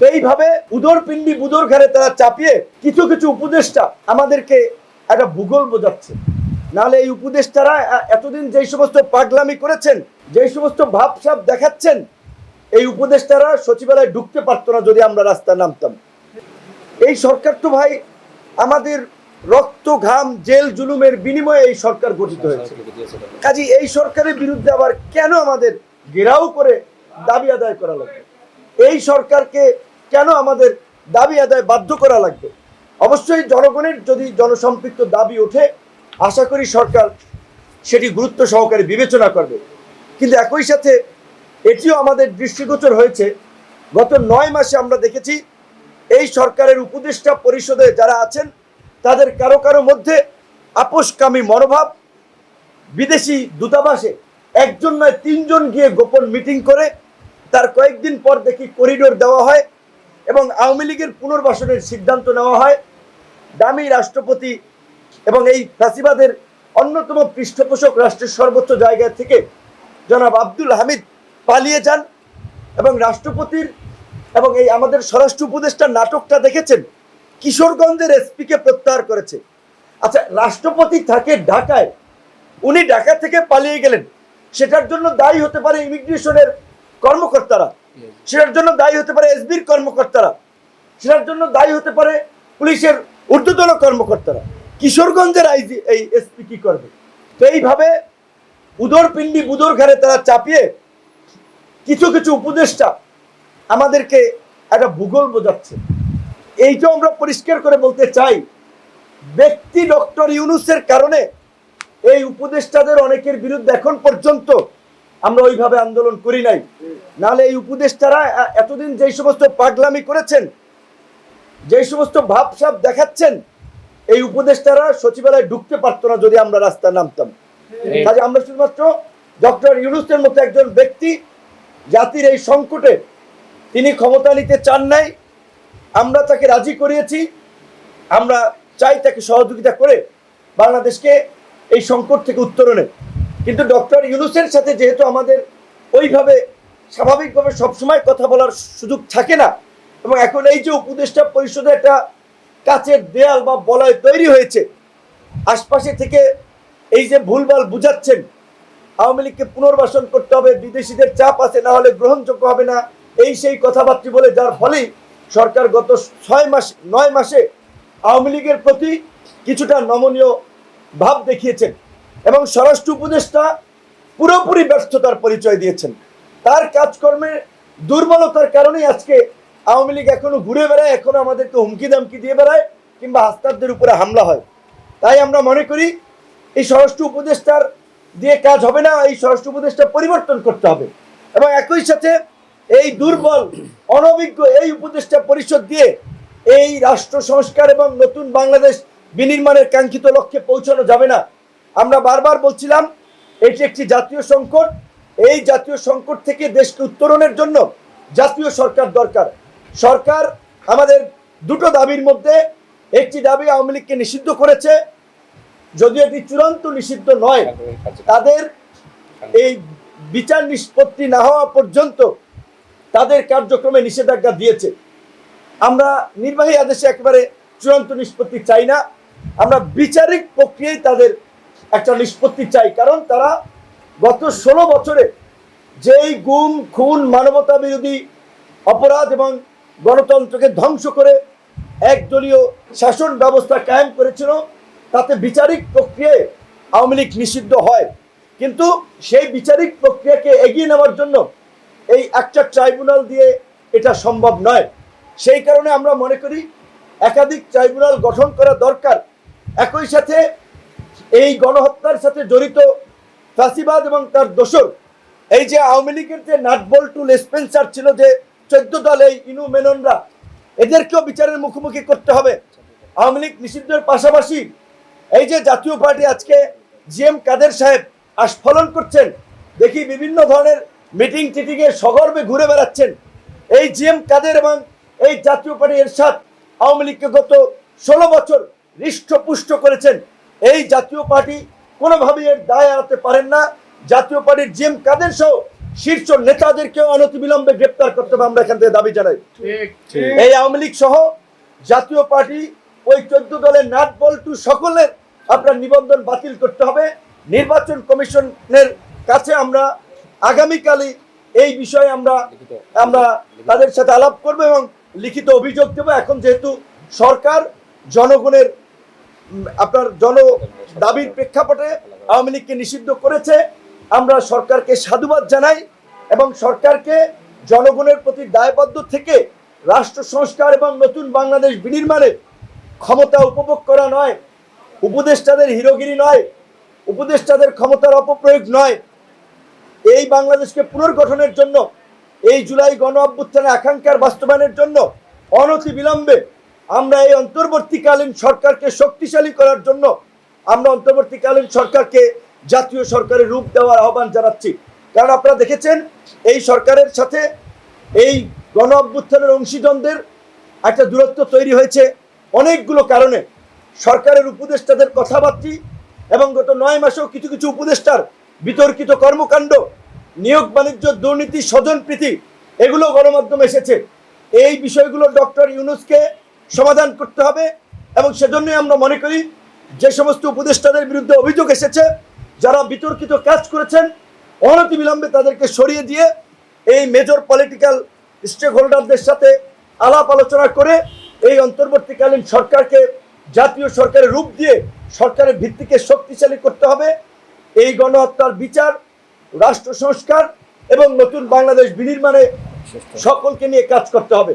এইভাবে উদর পিণ্ডি বুদর ঘরে তারা চাপিয়ে কিছু কিছু উপদেষ্টা আমাদেরকে একটা ভূগোল বোঝাচ্ছে। নাহলে এই উপদেষ্টারা এতদিন যেই সমস্ত পাগলামি করেছেন, যেই সমস্ত ভাবসাব দেখাচ্ছেন, এই উপদেষ্টারা সচিবালয়ে ঢুকতে পারতো না যদি আমরা রাস্তায় নামতাম। এই সরকার তো ভাই আমাদের রক্ত, ঘাম, জেল, জুলুমের বিনিময়ে এই সরকার গঠিত হয়েছে। কাজী এই সরকারের বিরুদ্ধে আবার কেন আমাদের ঘেরাও করে দাবি আদায় করা লাগবে? এই সরকারকে কেন আমাদের দাবি আদায় বাধ্য করা লাগবে? অবশ্যই জনগণের যদি জনসম্পৃক্ত দাবি ওঠে, আশা করি সরকার সেটি গুরুত্ব সহকারে বিবেচনা করবে। কিন্তু একই সাথে এটিও আমাদের দৃষ্টিগোচর হয়েছে, গত নয় মাসে আমরা দেখেছি এই সরকারের উপদেষ্টা পরিষদে যারা আছেন, তাদের কারও কারও মধ্যে আপোষকামী মনোভাব, বিদেশি দূতাবাসে একজন নয় তিনজন গিয়ে গোপন মিটিং করে, তার কয়েকদিন পর দেখি করিডোর দেওয়া হয়। এবং আওয়ামী লীগের পুনর্বাসনের সিদ্ধান্ত নেওয়া হয়। দামি রাষ্ট্রপতি এবং এই ফ্যাসিবাদের অন্যতম পৃষ্ঠপোষক রাষ্ট্রের সর্বোচ্চ জায়গা থেকে জনাব আব্দুল হামিদ পালিয়ে যান এবং রাষ্ট্রপতির এবং এই আমাদের স্বরাষ্ট্র উপদেষ্টার নাটকটা দেখেছেন? কিশোরগঞ্জের এসপিকে প্রত্যাহার করেছে। আচ্ছা রাষ্ট্রপতি থাকে ঢাকায়। উনি ঢাকা থেকে পালিয়ে গেলেন। সেটার জন্য দায়ী হতে পারে ইমিগ্রেশনের কর্মকর্তারা। সেটার জন্য দায়ী হতে পারে এসবির কর্মকর্তারা। সেটার জন্য দায়ী হতে পারে পুলিশের ঊর্ধ্বতন কর্মকর্তারা। কিশোরগঞ্জের আইজি এই এসপি কি করবে? তো এইভাবে উদর পিণ্ডি বুদর ঘরে তারা চাপিয়ে কিছু কিছু উপদেষ্টা আমাদেরকে একটা ভূগোল বোঝাচ্ছে। এইটাও আমরা পরিষ্কার করে বলতে চাই ব্যক্তি ডক্টর ইউনুসের কারণে এই উপদেষ্টাদের অনেকের বিরুদ্ধে এখন পর্যন্ত আমরা ওইভাবে আন্দোলন করি নাই। নাহলে এই উপদেষ্টারা এতদিন যেই সমস্ত পাগলামি করেছেন যেই সমস্ত ভাবসাব দেখাচ্ছেন এই উপদেষ্টারা সচিবালয়ে ঢুকতে পারতো না যদি আমরা রাস্তায় নামতাম। কাজে আমরা শুধুমাত্র ডক্টর ইউনুসের মতো একজন ব্যক্তি জাতির এই সংকটে তিনি ক্ষমতা নিতে চান নাই আমরা তাকে রাজি করিয়েছি আমরা চাই তাকে সহযোগিতা করে বাংলাদেশকে এই সংকট থেকে উত্তরণে। কিন্তু ডক্টর ইউনুসের সাথে যেহেতু আমাদের ওইভাবে স্বাভাবিকভাবে সবসময় কথা বলার সুযোগ থাকে না, এবং এখন এই যে উপদেষ্টা পরিষদে একটা কাচের দেয়াল বা বলয় তৈরি হয়েছে, আশপাশে থেকে এই যে ভুলভাল বুঝাচ্ছেন, আওয়ামী লীগকে পুনর্বাসন করতে হবে, বিদেশিদের চাপ আছে, না হলে গ্রহণযোগ্য হবে না, এই সেই কথাবার্তা বলে যার ফলেই সরকার গত ছয় মাস, নয় মাসে আওয়ামী লীগের প্রতি কিছুটা নমনীয় ভাব দেখিয়েছেন। এবং স্বরাষ্ট্র উপদেষ্টা পুরোপুরি ব্যর্থতার পরিচয় দিয়েছেন। তার কাজকর্মে দুর্বলতার কারণেই আজকে আওয়ামী লীগ এখনও ঘুরে বেড়ায়, এখনও আমাদেরকে হুমকি দামকি দিয়ে বেড়ায় কিংবা হাস্তারদের উপরে হামলা হয়। তাই আমরা মনে করি, এই স্বরাষ্ট্র উপদেষ্টার দিয়ে কাজ হবে না, এই স্বরাষ্ট্র উপদেষ্টা পরিবর্তন করতে হবে। এবং একই সাথে এই দুর্বল, অনভিজ্ঞ এই উপদেষ্টা পরিষদ দিয়ে এই রাষ্ট্র সংস্কার এবং নতুন বাংলাদেশ বিনির্মাণের কাঙ্ক্ষিত লক্ষ্যে পৌঁছানো যাবে না। আমরা বারবার বলছিলাম, এটি একটি জাতীয় সংকট। এই জাতীয় সংকট থেকে দেশকে উত্তরণের জন্য জাতীয় সরকার দরকার। সরকার আমাদের দুটো দাবির মধ্যে, একটি দাবি আওয়ামী লীগকে নিষিদ্ধ করেছে, যদিও এটি চূড়ান্ত নিষিদ্ধ নয়। তাদের এই বিচার নিষ্পত্তি না হওয়া পর্যন্ত তাদের কার্যক্রমে নিষেধাজ্ঞা দিয়েছে। আমরা নির্বাহী আদেশে একেবারে চূড়ান্ত নিষ্পত্তি চাই না। আমরা বিচারিক প্রক্রিয়ায় তাদের একটা নিষ্পত্তি চাই। কারণ তারা গত ষোলো বছরে যেই গুম, খুন, মানবতা বিরোধী অপরাধ এবং গণতন্ত্রকে ধ্বংস করে একদলীয় শাসন ব্যবস্থা কায়েম করেছিল, তাতে বিচারিক প্রক্রিয়ায় আওয়ামী লীগ নিষিদ্ধ হয়। কিন্তু সেই বিচারিক প্রক্রিয়াকে এগিয়ে নেওয়ার জন্য এই একটা ট্রাইব্যুনাল দিয়ে এটা সম্ভব নয়। সেই কারণে আমরা মনে করি, একাধিক ট্রাইব্যুনাল গঠন করা দরকার। একই সাথে এই গণহত্যার সাথে জড়িত ফাঁসিবাদ এবং তার দোসর এই যে আওয়ামী লীগের যে নাটবল্টু লেসপেন্সার ছিল যে চোদ্দ দল, এই ইনু মেননরা, এদেরকেও বিচারের মুখোমুখি করতে হবে। আওয়ামী লীগ নিষিদ্ধের পাশাপাশি এই যে জাতীয় পার্টি আজকে জি এম কাদের সাহেব আস্ফলন করছেন, দেখি বিভিন্ন ধরনের মিটিং টিটিংয়ে সগর্বে ঘুরে বেড়াচ্ছেন। এই জি এম কাদের এবং এই জাতীয় পার্টি এরশাদ আওয়ামী লীগকে গত ষোলো বছর হৃষ্টপুষ্ট করেছেন। এই জাতীয় পার্টি কোনোভাবেই এর দায় এড়াতে পারেন না। জাতীয় পার্টির জি এম কাদের সহ শীর্ষ নেতাদেরকে অনতিবিলম্বে গ্রেপ্তার করতে হবে আমরা এখান থেকে দাবি জানাই। এই আওয়ামী লীগ সহ জাতীয় পার্টি ওই চোদ্দ দলের নাট বল্টু সকলের আপনার নিবন্ধন বাতিল করতে হবে। নির্বাচন কমিশনের কাছে আমরা আগামীকালই এই বিষয়ে আমরা আমরা তাদের সাথে আলাপ করব এবং লিখিত অভিযোগ দেবো। এখন যেহেতু সরকার জনগণের আপনার জন দাবির প্রেক্ষাপটে আওয়ামী লীগকে নিষিদ্ধ করেছে। আমরা সরকারকে সাধুবাদ জানাই এবং সরকারকে জনগণের প্রতি দায়বদ্ধ থেকে রাষ্ট্র সংস্কার এবং নতুন বাংলাদেশ বিনির্মাণে ক্ষমতা উপভোগ করা নয়, উপদেষ্টাদের হিরোগিরি নয়, উপদেষ্টাদের ক্ষমতার অপপ্রয়োগ নয়। এই বাংলাদেশকে পুনর্গঠনের জন্য, এই জুলাই গণ অভ্যুত্থানের আকাঙ্ক্ষার বাস্তবায়নের জন্য অনতি বিলম্বে আমরা এই অন্তর্বর্তীকালীন সরকারকে শক্তিশালী করার জন্য আমরা অন্তর্বর্তীকালীন সরকারকে জাতীয় সরকারের রূপ দেওয়ার আহ্বান জানাচ্ছি। কারণ আপনারা দেখেছেন, এই সরকারের সাথে এই গণ অভ্যুত্থানের অংশীজনদের একটা দূরত্ব তৈরি হয়েছে অনেকগুলো কারণে। সরকারের উপদেষ্টাদের কথাবার্তি এবং গত নয় মাসেও কিছু কিছু উপদেষ্টার বিতর্কিত কর্মকাণ্ড, নিয়োগ বাণিজ্য, দুর্নীতি, স্বজনপ্রীতি, এগুলো গণমাধ্যমে এসেছে। এই বিষয়গুলো ডক্টর ইউনুসকে সমাধান করতে হবে এবং সেজন্যই আমরা মনে করি যে সমস্ত উপদেষ্টাদের বিরুদ্ধে অভিযোগ এসেছে, যারা বিতর্কিত কাজ করেছেন, অনতি অনতিবিলম্বে তাদেরকে সরিয়ে দিয়ে এই মেজর পলিটিক্যাল স্টেক হোল্ডারদের সাথে আলাপ আলোচনা করে এই অন্তর্বর্তীকালীন সরকারকে, জাতীয় সরকারের রূপ দিয়ে সরকারের ভিত্তিকে শক্তিশালী করতে হবে। এই গণহত্যার বিচার, রাষ্ট্র সংস্কার এবং নতুন বাংলাদেশ বিনির্মাণে সকলকে নিয়ে কাজ করতে হবে।